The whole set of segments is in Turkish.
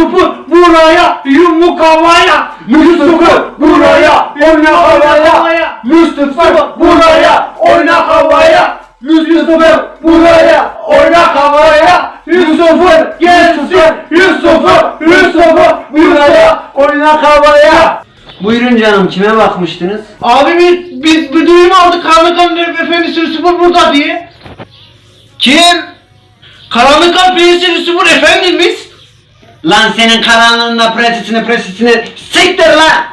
Yusuf'u buraya yumruk havaya Yusuf'u buraya oyna havaya Yusuf'u buraya oyna havaya Yusuf'u buraya oyna havaya Yusuf'u gelsin Yusuf'u Yusuf'u buraya oyna havaya Buyurun canım kime bakmıştınız? Abi biz, biz bir duyum aldık Karanlıkan Efendisi Yusuf'u burada diye Kim? Karanlıkan Prensesi Yusuf'un Efendimiz Lan senin karanlığında presisini presisini siktir lan!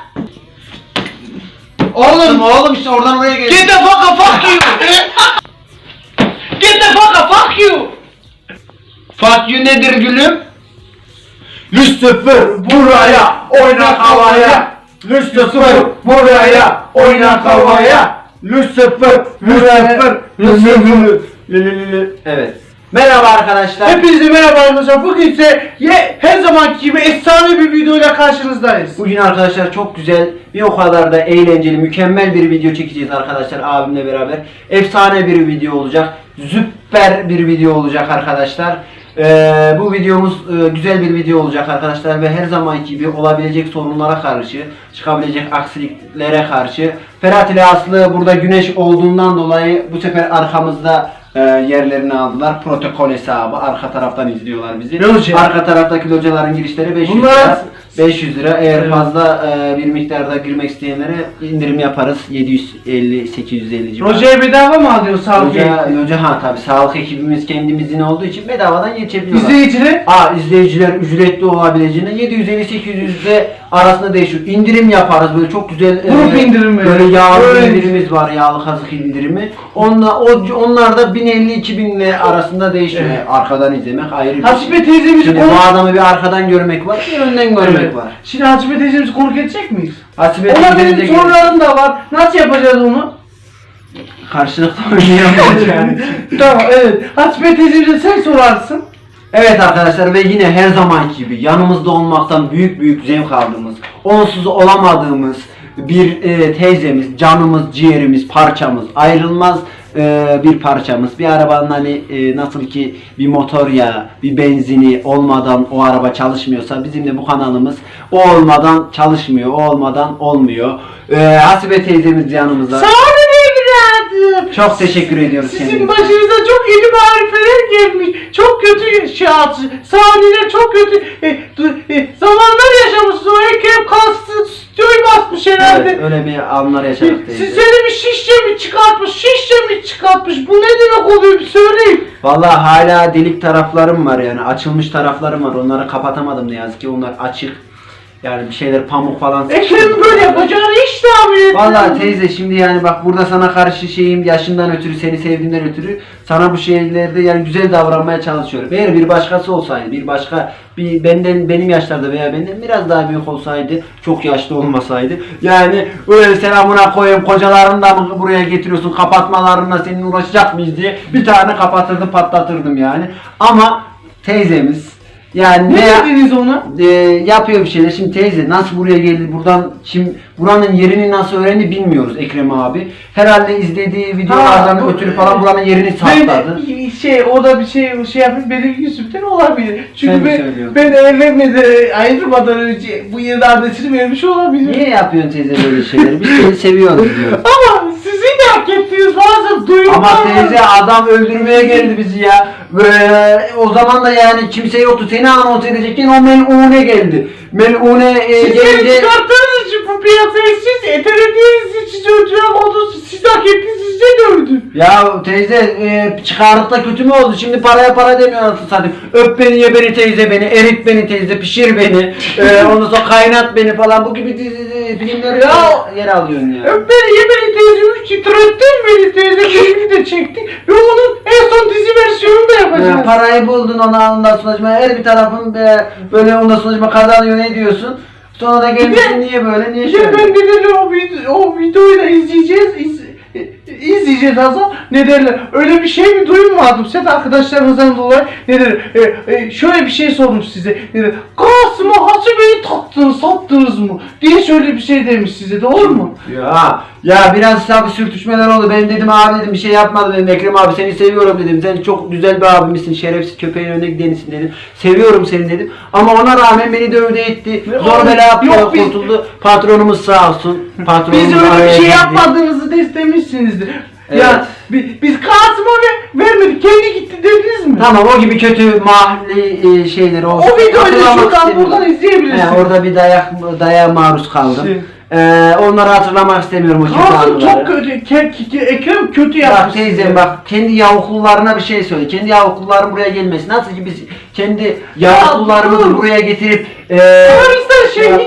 Oğlum Oğlum işte oradan oraya gel. Get the fuck up, fuck you! Get the fuck up, fuck you! Fuck you nedir gülüm? Lucifer buraya oyna havaya Lucifer buraya oyna havaya Lucifer Lucifer Lucifer Evet. Merhaba arkadaşlar. Hepinize merhaba arkadaşlar. Bugün ise ye, her zamanki gibi efsane bir videoyla karşınızdayız. Bugün arkadaşlar çok güzel, bir o kadar da eğlenceli, mükemmel bir video çekeceğiz arkadaşlar abimle beraber. Efsane bir video olacak. Süper bir video olacak arkadaşlar. Ee, bu videomuz e, güzel bir video olacak arkadaşlar ve her zamanki gibi olabilecek sorunlara karşı, çıkabilecek aksiliklere karşı Ferhat ile Aslı burada güneş olduğundan dolayı bu sefer arkamızda e, yerlerini aldılar. Protokol hesabı arka taraftan izliyorlar bizi. Loca. Arka taraftaki locaların girişleri 500 Bunlar- lira. 500 lira. Eğer Evet. fazla e, bir miktarda girmek isteyenlere indirim yaparız. 750 850 civarı. Roja'ya bedava mı alıyor sağlık Loca, loca ha tabi sağlık ekibimiz kendimizin olduğu için bedavadan geçebiliyorlar. İzleyiciler Aa izleyiciler ücretli olabileceğine 750-800 de arasında değişiyor. İndirim yaparız böyle çok güzel e, Grup indirimi. Böyle yağlı Böyle- indirimiz var yağlı kazık indirimi. Onla, o, onlar da 1050-2000 ile arasında değişiyor. Evet. Arkadan izlemek ayrı bir Hasibe şey. teyzemiz Şimdi konu... bu adamı bir arkadan görmek var bir önden görmek Evet. var. Şimdi Hasibe teyzemizi konuk edecek miyiz? Hasibe Ona teyzemize benim sorularım da var. Nasıl yapacağız onu? Karşılıklı oynayamayacağız yani. tamam evet. Hasibe teyzemize sen sorarsın. Evet arkadaşlar ve yine her zamanki gibi yanımızda olmaktan büyük büyük zevk aldığımız, onsuz olamadığımız bir e, teyzemiz, canımız, ciğerimiz, parçamız, ayrılmaz e, bir parçamız. Bir arabanın hani e, nasıl ki bir motor yağı, bir benzini olmadan o araba çalışmıyorsa bizim de bu kanalımız o olmadan çalışmıyor, o olmadan olmuyor. E, Hasibe teyzemiz yanımızda. Sağolun evladım. Çok teşekkür ediyoruz Sizin kendinize. başınıza çok yeni marifeler gelmiş. Çok kötü yaptı. Saniler çok kötü e, du- e, zamanlar yaşamışsınız. O Ekrem kastı stüdyoyu basmış herhalde. Evet, öyle bir anlar yaşadık teyze. Siz seni bir şişe mi çıkartmış, şişe mi çıkartmış? Bu ne demek oluyor bir söyleyin. Vallahi hala delik taraflarım var yani açılmış taraflarım var onları kapatamadım ne yazık ki onlar açık. Yani bir şeyler pamuk falan. Ekrem'in böyle yapacağını hiç tahmin etmedim. Vallahi teyze şimdi yani bak burada sana karşı şeyim yaşından ötürü seni sevdiğimden ötürü sana bu şeylerde yani güzel davranmaya çalışıyorum. Eğer bir başkası olsaydı bir başka bir benden benim yaşlarda veya benden biraz daha büyük olsaydı çok yaşlı olmasaydı yani öyle selamına koyayım kocalarını da mı buraya getiriyorsun kapatmalarına senin uğraşacak mıyız diye bir tane kapatırdım patlatırdım yani ama teyzemiz yani Ne ne, dediniz ona? e, yapıyor bir şeyler. Şimdi teyze nasıl buraya geldi? Buradan şimdi buranın yerini nasıl öğrendi bilmiyoruz Ekrem abi. Herhalde izlediği videolardan bu- ötürü falan buranın yerini saptadı. Ben şey o da bir şey şey yapıp benim yüzümden olabilir. Çünkü Sen mi ben, söylüyorsun? ben evlenmeden ayrılmadan önce bu yılın adresini vermiş olabilir. Niye yapıyorsun teyze böyle şeyleri? Biz seni seviyoruz diyoruz. Ama sizin de hak ettiğiniz bazı duyumlar Ama var. teyze adam öldürmeye geldi bizi ya. Böyle, o zaman da yani kimse yoktu. Seni anons edecekken o melune geldi. Melune e, Siz beni gelince... çıkarttığınız için bu piyasaya siz etelediğiniz için öldüren oldu. Siz hak ettiniz size dövdü. Ya teyze e, çıkardık da kötü mü oldu? Şimdi paraya para demiyor anasını satayım. Öp beni, ye beni teyze beni, erit beni teyze, pişir beni. e, ondan sonra kaynat beni falan. Bu gibi dizi, dizi, filmleri Ya- yer alıyorsun ya. Öp beni ye beni teyze üç titrettin beni teyze filmi de çektik. Ve onun en son dizi versiyonunu da yapacağız. Ya, parayı buldun ona ondan sonra her bir tarafın e, böyle ondan sonra kazanıyor ne diyorsun? Sonra da gelmişsin niye böyle niye şöyle? ben ne derler o, video, o videoyu da izleyeceğiz. iz, izleyeceğiz Hasan. Ne derler? Öyle bir şey mi duymadım. Sen arkadaşlarınızdan dolayı ne derler? E, e, şöyle bir şey sormuş size. Ne derler? Kasım mı Hasibe'yi taktınız sattınız mı diye şöyle bir şey demiş size doğru mu? Ya ya biraz tabi sürtüşmeler oldu. Ben dedim abi dedim bir şey yapmadım dedim. Ekrem abi seni seviyorum dedim. Sen çok güzel bir abimsin. Şerefsiz köpeğin önüne gidenisin dedim. Seviyorum seni dedim. Ama ona rağmen beni dövdü etti. Zor bela yaptı. Yok, biz- kurtuldu. Patronumuz sağ olsun. Patronumuz Biz öyle araya bir şey girdi. yapmadığınızı da istemişsinizdir. Evet. Ya bi- biz Kasım'a ve vermedik kendi gitti dediniz mi? Tamam o gibi kötü mahalli e, şeyleri o. O videoyu da hatırlamak şuradan istemiyorum. buradan izleyebilirsiniz. He, orada bir dayak daya maruz kaldım. Şey. Ee, onları hatırlamak istemiyorum o Kasım anıları. çok kötü. Ke- ke- Ekrem kötü Bak yapmış. teyzem bak kendi yavrukullarına bir şey söyle. Kendi yavrukulların buraya gelmesi. Nasıl ki biz kendi yavrukullarımızı dur. buraya getirip eee Teröristler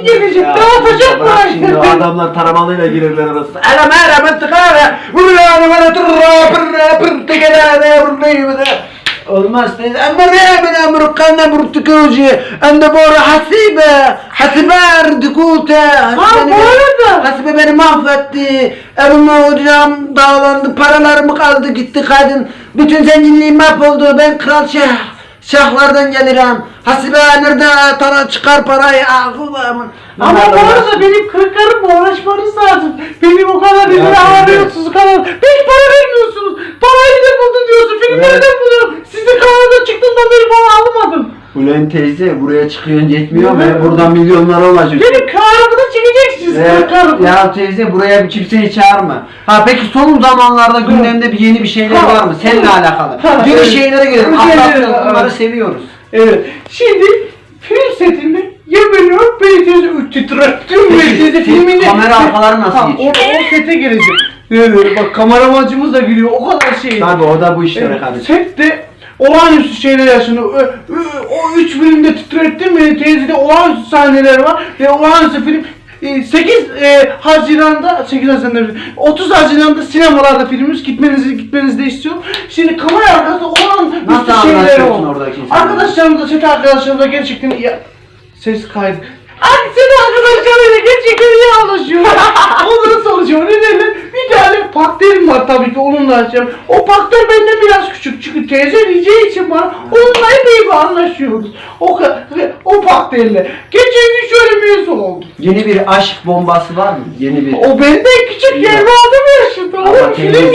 Gelecek, dağıtacak bırak burayı. şimdi o adamlar taramalıyla girerler arasına. Ala merhaba tıkara. Buraya bana tırra pırra pır tıkara buraya Olmaz teyze. Ama ne ben amru kanna burtukucu. Anda bora hasibe. Hasiber dikute. Ha bu arada. Hasibe beni mahvetti. Evime hocam dağlandı. Paralarım kaldı gitti kadın. Bütün zenginliğim mahvoldu. Ben kral şah. Şahlardan gelirim. Hasibe nerede tara çıkar parayı. Kulağımın. Ama bu arada benim kırkarımla uğraşmanız lazım. Benim o kadar Ya izin teyze. ağrıyorsunuz o kadar. Hiç para vermiyorsunuz. Parayı da buldun diyorsun. Filmlerden Evet. buluyorum. Siz de kanalda çıktığından beri bana almadın. Ulan teyze buraya çıkıyorsun yetmiyor mu? Evet. Buradan milyonlara ulaşıyorsun. Benim kanalımı da çekeceksiniz. Ee, Kırkarımı. ya teyze buraya bir kimseyi çağırma. Ha peki son zamanlarda gündemde bir yeni bir şeyler Ha. var mı? Seninle alakalı. Ha, Yeni evet. şeylere gelelim. Atlatıyoruz. Bunları seviyoruz. Evet. Şimdi film setinde ya beni öp beni teyze titrettim Peki, beni teyze film- filmini. kamera arkaları nasıl Ha, geçiyor? O, o sete gelecek. Evet bak kameramancımız da gülüyor o kadar şey. Tabii o da bu işlere karışıyor. Sette olağanüstü şeyler yaşanıyor. Ö- ö- O üç filmde titrettim beni teyzede olağanüstü sahneler var ve olağanüstü film 8 e, Haziran'da 8 Haziran'da 30 Haziran'da sinemalarda filmimiz gitmenizi gitmenizi de istiyorum. Şimdi kamera arkasında olan Nasıl üstü şeyler anlatıyorsun oldu. oradaki insanları? Arkadaşlarım da set gerçekten ya ses kaydı. Ay seni arkadaşlarıyla gerçekten iyi anlaşıyor. Onları soracağım. Ne derler? Bir tane partnerim var tabii ki onunla açacağım. O partner benden biraz küçük çünkü teyze diyeceği için bana onunla epey bir anlaşıyoruz. O, ka- o partnerle. Geçen gün şöyle mevzu oldu. Yeni bir aşk bombası var mı? Yeni bir. O benden küçük evladım yaşadı. Ama Oğlum film. Sen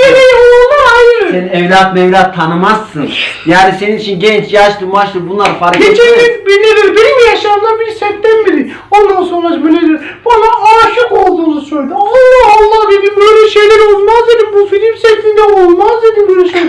evlat mevlat tanımazsın. Yani senin için genç, yaşlı, maçlı bunlar fark etmez. Geçen gün birileri benim yaşamdan biri setten biri. Ondan sonra böyle bana aşık olduğunu söyledi. Allah Allah dedim böyle şeyler olmaz dedim. Bu film setinde olmaz dedim böyle şey.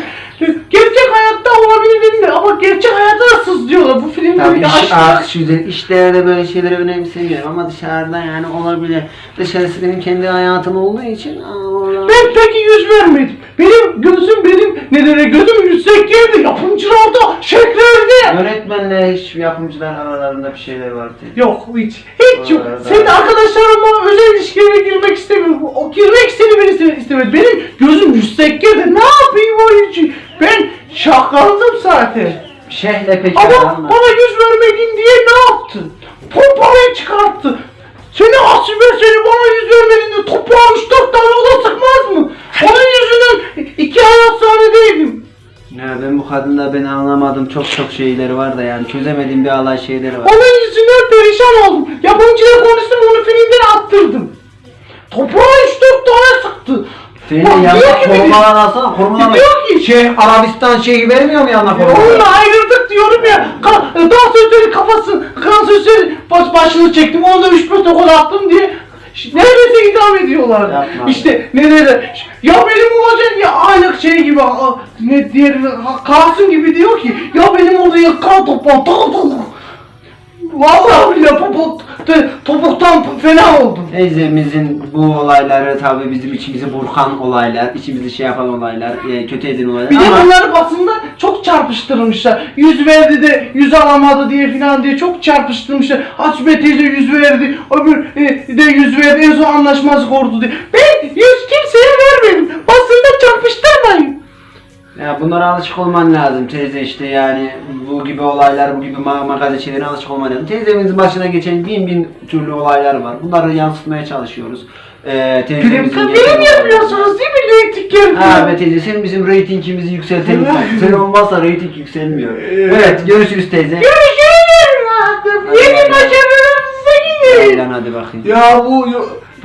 Gerçek hayatta olabilir dedim de ama gerçek hayatta da sızlıyorlar. Bu filmde Tabii bir iş, aşk ah, güzel. İşlerde böyle şeyleri önemsemiyorum ama dışarıda yani olabilir. Dışarısı benim kendi hayatım olduğu için aa, Ben peki yüz vermedim. Benim gözüm benim nedene gözüm yüksek geldi. Yapımcılarda, şeklerde. Öğretmenle hiç yapımcılar aralarında bir şeyler var diye. Yok hiç. Hiç yok. Arada- Senin arkadaşlarımla özel ilişkilere girmek istemiyorum. O girmek istedi beni isteme- istemedi. Benim gözüm yüksek geldi. Ne yapayım o için? Ben şakaldım zaten. Şehle peki Ama bana yüz vermedin diye ne yaptın? Pompayı çıkarttı. Seni asibe seni bana yüz vermedin de toprağa üç dört tane oda sıkmaz mı? Onun yüzünden iki ay hastanedeydim. Ya ben bu kadında beni anlamadım. Çok çok şeyleri var da yani çözemediğim bir alay şeyleri var. Onun yüzünden perişan oldum. Yapımcıyla konuştum onu filmden attırdım. Toprağa üç dört tane sıktı. Senin yanına ki korumalar alsana korumalar. Diyor ki- Şey Arabistan şeyi vermiyor mu yanına korumalar? Onunla ayrıldık diyorum ya. Ka dansözlerin kafası, dansözlerin baş başını çektim. Onu da üç beş tokat attım diye. ş- Neredeyse idam ediyorlar. Yapma. İşte ne dedi? Ya benim olacak ya aynı şey gibi a- ne diğer Kasım gibi diyor ki ya benim orada ya kan topuk. Vallahi bile topuk, topuktan fena oldum. Teyzemizin bu olayları tabii bizim içimizi burkan olaylar, içimizi şey yapan olaylar, e, kötü eden olaylar Bir de ama bunları basında çok çarpıştırmışlar. Yüz verdi de yüz alamadı diye filan diye çok çarpıştırmışlar. Hatice teyze yüz verdi, öbür e, de yüz verdi, en son anlaşmazlık oldu diye. Ben yüz kimseye vermedim. Basında çarpıştırmayın. Ya bunlara alışık olman lazım teyze işte yani bu gibi olaylar, bu gibi ma magazin şeylerine alışık olman lazım. Teyzemizin başına geçen bin bin türlü olaylar var. Bunları yansıtmaya çalışıyoruz. Ee, teyzemizin film geçen yapıyorsunuz değil mi? Reyting yapıyor. Ha be teyze sen bizim reytingimizi yükseltelim. sen olmazsa reyting yükselmiyor. Evet görüşürüz teyze. Görüşürüz. Yeni başarı hadi bakayım. Ya bu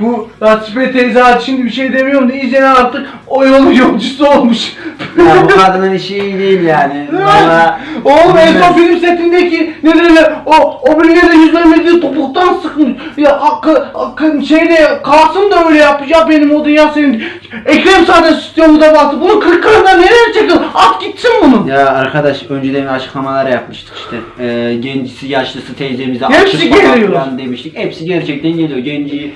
bu Latife teyze hadi şimdi bir şey demiyorum da iyice artık o yolun yolcusu olmuş. Ya bu kadının işi iyi değil yani. Valla Oğlum en son film setindeki ne derler o o birileri yüz vermediği topuktan sıkmış. Ya hakkı, hakkı şeyde Kasım da öyle yapmış ya benim o dünya senin. Ekrem sahne stüdyomuza baktı. Bunu kırk kırkına nereye çekin? At gitsin bunu. Ya arkadaş önceden açıklamalar yapmıştık işte. Ee, gencisi yaşlısı teyzemize Hepsi açık falan geliyor. filan demiştik. Hepsi gerçekten geliyor. Genci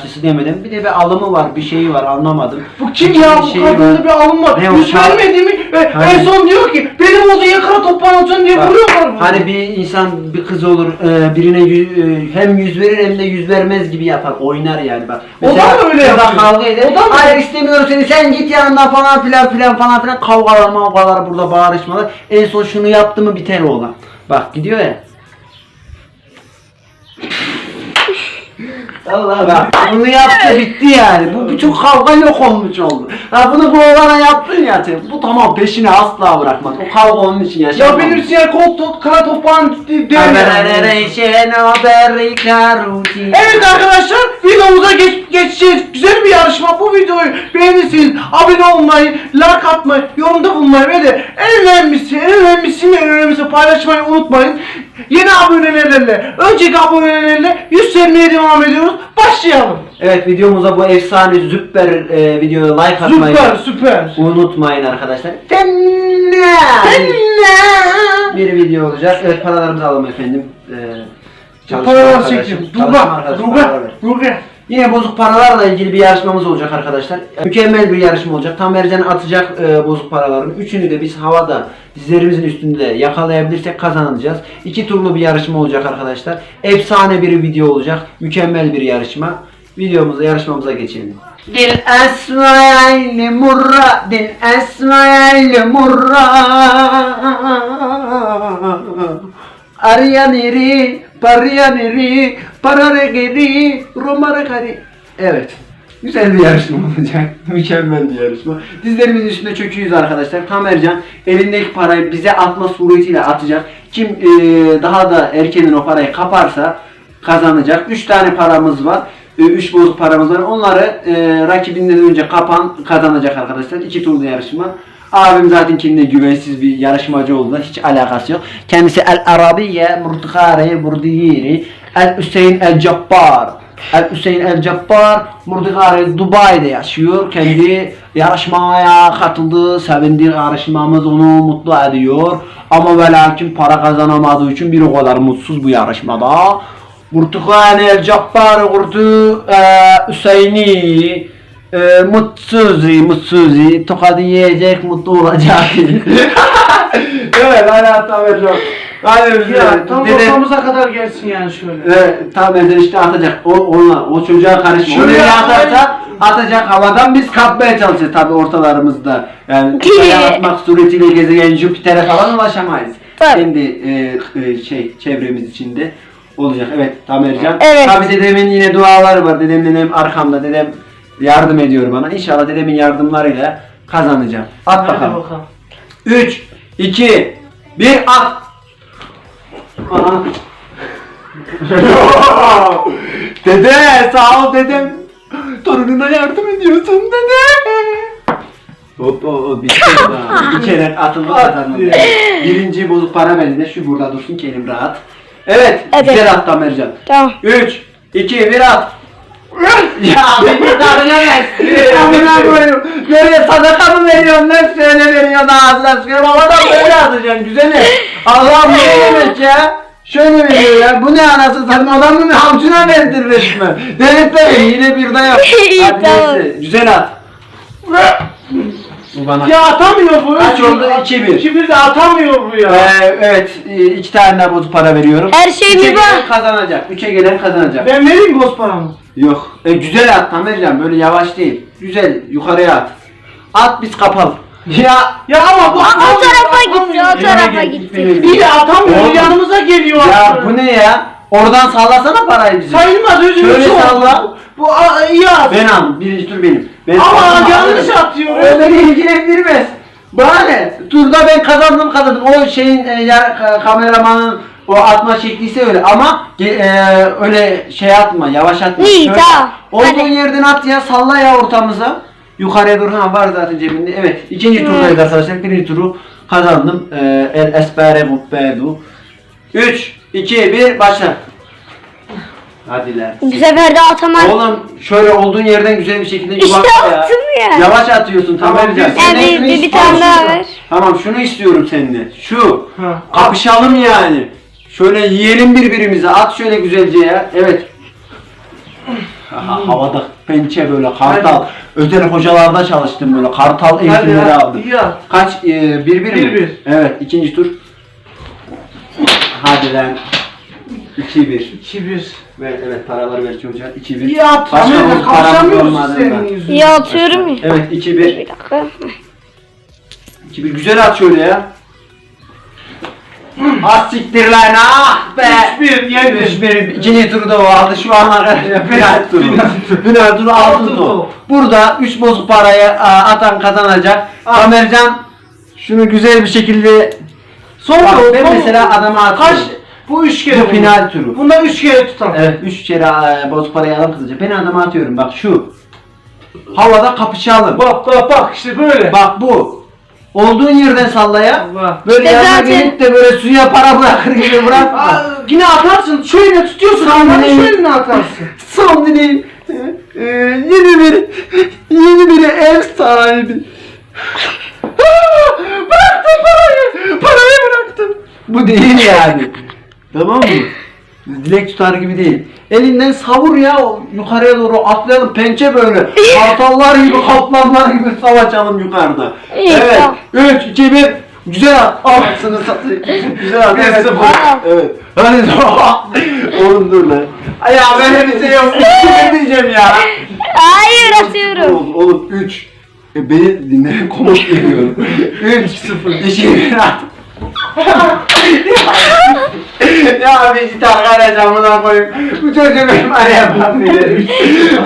yaşlısı demeden bir de bir alımı var bir şeyi var anlamadım. Bu kim Bir ya? Bu şeyi kadında var. bir alım var. Ne o? Yüz vermedi mi? Ve en Hani- son diyor ki benim o yakara toplanacaksın diye Bak, vuruyorlar bunu. Hani bir insan bir kız olur e, birine yü- e, hem yüz verir hem de yüz vermez gibi yapar oynar yani bak. O da mı öyle yapıyor? kavga eder. O da mı? Hayır istemiyorum seni sen git yanından falan filan filan falan filan kavgalar mavgalar burada bağırışmalar. En son şunu yaptı mı biter oğlan. Bak gidiyor ya. Allah bak bunu yaptı bitti yani. Bu bütün kavga yok olmuş oldu. Ha bunu bu oğlana yaptın ya sen. Bu tamam peşini asla bırakmaz. O kavga onun için yaşanmaz. Ya benim siyah kol tot, kara toprağın yani. Evet arkadaşlar videomuza geç, geçeceğiz. Güzel bir yarışma. Bu videoyu beğenirseniz abone olmayı, like atmayı, yorumda bulunmayı ve de en önemlisi, en önemlisi, en önemlisi paylaşmayı unutmayın. Yeni abonelerle, önceki abonelerle yüz sevmeye devam ediyoruz. Başlayalım. Evet videomuza bu efsane süper e, videoya like atmayı Süper, süper. unutmayın arkadaşlar. Fena bir video olacak. Evet paralarımızı alalım efendim. Ee, çalışma Paralar arkadaşım, çektim. çalışma arkadaşım, paralar ver. ruga. Yine bozuk paralarla ilgili bir yarışmamız olacak arkadaşlar. Mükemmel bir yarışma olacak. Tam Ercan atacak e, bozuk paraların. Üçünü de biz havada dizlerimizin üstünde yakalayabilirsek kazanacağız. İki turlu bir yarışma olacak arkadaşlar. Efsane bir video olacak. Mükemmel bir yarışma. Videomuza, yarışmamıza geçelim. Dil esmayli murra, dil esmayli murra. Aryaneri, paryaneri, pararegeri, romaregari. Evet. Güzel bir yarışma olacak. Mükemmel bir yarışma. Dizlerimizin üstünde çöküyoruz arkadaşlar. Tam elindeki parayı bize atma suretiyle atacak. Kim eee, daha da erkenin o parayı kaparsa kazanacak. 3 tane paramız var. 3 bozuk paramız var. Onları eee, rakibinden önce kapan kazanacak arkadaşlar. 2 turlu yarışma. Abim zaten kendine güvensiz bir yarışmacı olduğuna hiç alakası yok. Kendisi El Arabiye Murtikare Murdiyiri El Hüseyin El Cabbar El Hüseyin El Cabbar Murtikare Dubai'de yaşıyor. Kendi yarışmaya katıldı. Sevindiği yarışmamız onu mutlu ediyor. Ama ve lakin para kazanamadığı için bir o kadar mutsuz bu yarışmada. Murtikare El Cabbar Kurdu Hüseyin'i ee, mutsuzi, mutsuzi, tokadı yiyecek, mutlu olacak. evet, hala tam Ercan. Hadi Ya tam dede, ortamıza kadar gelsin yani şöyle. evet, tam Ercan işte atacak. O, onunla, o çocuğa karışma. Şöyle atayım. atarsa atacak havadan biz kapmaya çalışacağız tabi ortalarımızda. Yani kafaya atmak suretiyle gezegen Jüpiter'e falan ulaşamayız. Tabii. Kendi e, e, şey çevremiz içinde olacak. Evet Tamercan. Evet. Tabi dedemin yine duaları var. Dedem dedem arkamda. Dedem yardım ediyor bana. İnşallah dedemin yardımlarıyla kazanacağım. At Hadi bakalım. bakalım. 3 2 1 at. Aha. dede sağ ol dedem. Torununa yardım ediyorsun dede. Hop hop hop bitti daha. İçerek atıldı kazandı. Birinci bozuk para bende. Şu burada dursun ki elim rahat. Evet, Evet. güzel at Tamercan. Tamam. 3 2 1 at. ya beni ver. Amına koyayım. Nereye sadaka mı veriyorsun lan? Söyle veriyorsun ağzına sıkıyorum. Havadan böyle atacaksın güzelim. Allah'ım ne demek ya? Şöyle veriyor ya. Bu ne anasını satayım adamın hamsına verdir resmen. Denetlerim yine bir de yok. Hadi Tamam. neyse. Güzel at. Bu bana. Ya atamıyor bu. Kaç oldu? 2-1. 2-1 de atamıyor bu ya. Ee, evet, e, iki tane daha bozuk para veriyorum. Her şey Üçe bir bak. kazanacak. Üçe gelen kazanacak. Ben vereyim boz paramı. Yok. E, güzel at Tamercan böyle yavaş değil. Güzel yukarıya at. At biz kapalım. Ya Ya ama bu O atamıyor, tarafa gitti, o tarafa gitti. Bir de atamıyor Oğlum. yanımıza geliyor. ya aslında. bu ne ya? Oradan sallasana parayı bize. Sayılmaz özür Şöyle salla. Bu a, iyi at. Ben al. Birinci tur benim. Ben Ama yanlış alırım. atıyor. O beni ilgilendirmez. Bana ne? Turda ben kazandım kazandım. O şeyin e, ya, ka- kameramanın O atma şekli ise öyle ama e, öyle şey atma, yavaş atma. İyi, Şöyle tamam. Olduğun Hadi. yerden at ya, salla ya ortamıza. Yukarıya doğru ha var zaten cebinde. Evet, ikinci turdayız arkadaşlar. Birinci turu kazandım. E, El Espere Mubbedu. 3, 2, 1, başla. Hadi lan. Bu sefer de atamadım. Oğlum şöyle olduğun yerden güzel bir şekilde İşte yuvarla ya. attım ya. Yavaş atıyorsun tamam Tamam, Ercan. bir- Sen Yani şunu bir, bir istiyorsun. tane daha ver. Tamam şunu istiyorum seninle. Şu. Ha. Kapışalım yani. Şöyle yiyelim birbirimize. At şöyle güzelce ya. Evet. Aha, havada pençe böyle kartal. Özel hocalarda çalıştım böyle. Kartal Hadi eğitimleri ya, aldım. iyi at. Kaç? Ee, bir bir mi? Bir bir. Evet ikinci tur. Hadi lan. 2-1. 2-1. Ver, evet paraları ver çocuğa. 2-1. İyi at. Başka Ahmet, bozuk param Kapışamıyoruz olmadı senin yüzünden. İyi atıyorum ya. Evet 2-1. Bir dakika. 2-1 güzel at şöyle ya. Az siktir lan ah be. 3-1 yendin. 3-1 ikinci turu da o aldı şu an arkadaşlar final turu. Final turu altın top. Burada 3 bozuk parayı atan kazanacak. Ah. Amercan şunu güzel bir şekilde Son Bak, ben mesela adama atıyorum. Kaç? Bu 3 kere. Bu bunlar. final turu. Bunda 3 kere tutalım. Evet 3 kere e, bozuk parayı alan kazanacak. Ben adama atıyorum bak şu. Havada kapışalım. Bak bak bak işte böyle. Bak bu. Olduğun yerden salla ya. Allah. Böyle İşte yanına zaten- gelip de böyle suya para bırakır gibi bırakma. Aa, yine atarsın. Şöyle tutuyorsun. Sağ dileğim. şöyle atarsın. Son dileğim. Ee, yeni bir yeni bir ev sahibi. Aa, bıraktım parayı. Parayı bıraktım. Bu değil yani. Tamam mı? Dilek tutar gibi değil. Elinden savur ya o yukarıya doğru atlayalım pençe böyle. Kartallar gibi kaplanlar gibi savaşalım yukarıda. İyi, evet. tamam. 3 2 1 Güzel at. Al sana satayım. Güzel at. Bir Evet. sıfır. Evet. Hadi Oğlum dur lan. Ay ya böyle bir şey yok. Ne diyeceğim ya? Hayır atıyorum. Oğlum, oğlum 3. E beni dinle komut veriyorum. 3 0 2 1 at. Ya bir git arkadaş amına koyayım. Bu çocuğu benim araya bakmıyorum.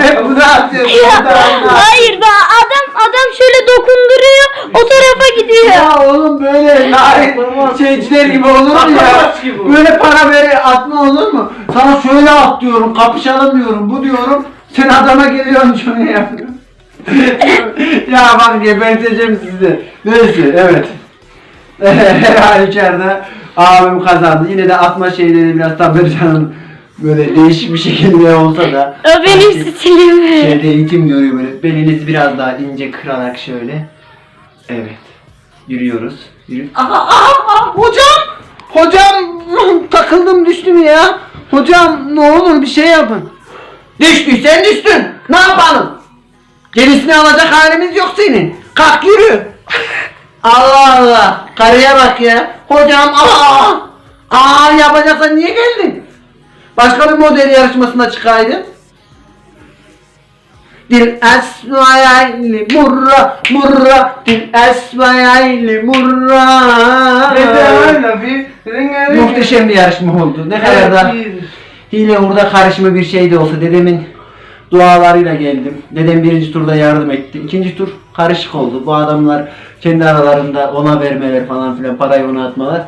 Hep bunu atıyor. bunu da atıyor. Hayır da adam adam şöyle dokunduruyor o tarafa gidiyor. Ya oğlum böyle narin şeyciler gibi olur mu ya? Ki bu. Böyle para veri atma olur mu? Sana şöyle at diyorum, kapışalım diyorum, bu diyorum. Sen adama geliyorsun şunu yapıyorsun. ya bak geberteceğim sizi. Neyse evet. Her halükarda abim kazandı. Yine de atma şeyleri biraz Tamercan'ın böyle değişik bir şekilde olsa da. O benim sanki- stilim. Şeyde eğitim görüyor böyle. Beliniz biraz daha ince kırarak şöyle. Evet. Yürüyoruz. Yürü. Aha, aha, aha, hocam! Hocam takıldım düştüm ya. Hocam ne olur bir şey yapın. Düştüysen düştün. Ne yapalım? Gerisini alacak halimiz yok senin. Kalk yürü. Allah Allah. Karıya bak ya. Hocam aa. Aa yapacaksan niye geldin? Başka bir model yarışmasına çıkaydın. Dil esmayayli murra murra Dil esmayayli murra bir. Muhteşem bir yarışma oldu. Ne kadar da hile hurda karışımı bir şey de olsa dedemin dualarıyla geldim. Dedem birinci turda yardım etti. İkinci tur karışık oldu. Bu adamlar kendi aralarında ona vermeler falan filan parayı ona atmalar.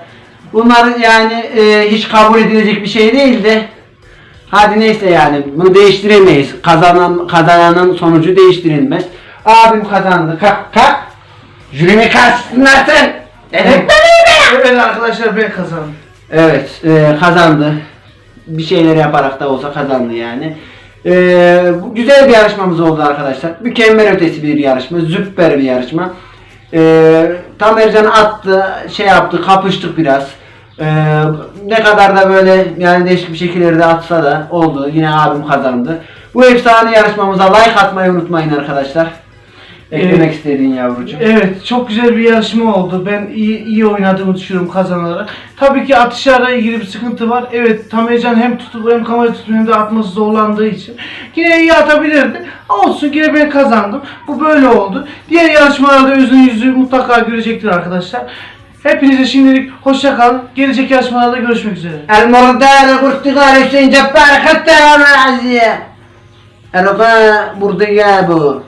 Bunlar yani e, hiç kabul edilecek bir şey değil de Hadi neyse yani bunu değiştiremeyiz. Kazanan kazananın sonucu değiştirilmez. Abim kazandı. Kalk kalk. Jürimi karşısında sen. Evet. Evet arkadaşlar ben kazandım. Evet e, kazandı. Bir şeyler yaparak da olsa kazandı yani. E, bu güzel bir yarışmamız oldu arkadaşlar. Mükemmel ötesi bir yarışma. Süper bir yarışma. E, tam Ercan attı, şey yaptı, kapıştık biraz. E, ne kadar da böyle yani değişik bir şekillerde atsa da oldu. Yine abim kazandı. Bu efsane yarışmamıza like atmayı unutmayın arkadaşlar. Eklemek ee, istediğin yavrucuğum. Evet çok güzel bir yarışma oldu. Ben iyi, iyi oynadığımı düşünüyorum kazanarak. Tabii ki atışlarla ilgili bir sıkıntı var. Evet tam heyecan hem tutup hem kamera tutmuyor hem de atması zorlandığı için. Yine iyi atabilirdi. Olsun yine ben kazandım. Bu böyle oldu. Diğer yarışmalarda özün yüzü mutlaka görecektir arkadaşlar. Hepinize şimdilik hoşça kalın. Gelecek yarışmalarda görüşmek üzere. El murdar kurtular Hüseyin Cebbar Kattar Aziye. El burada ya bu.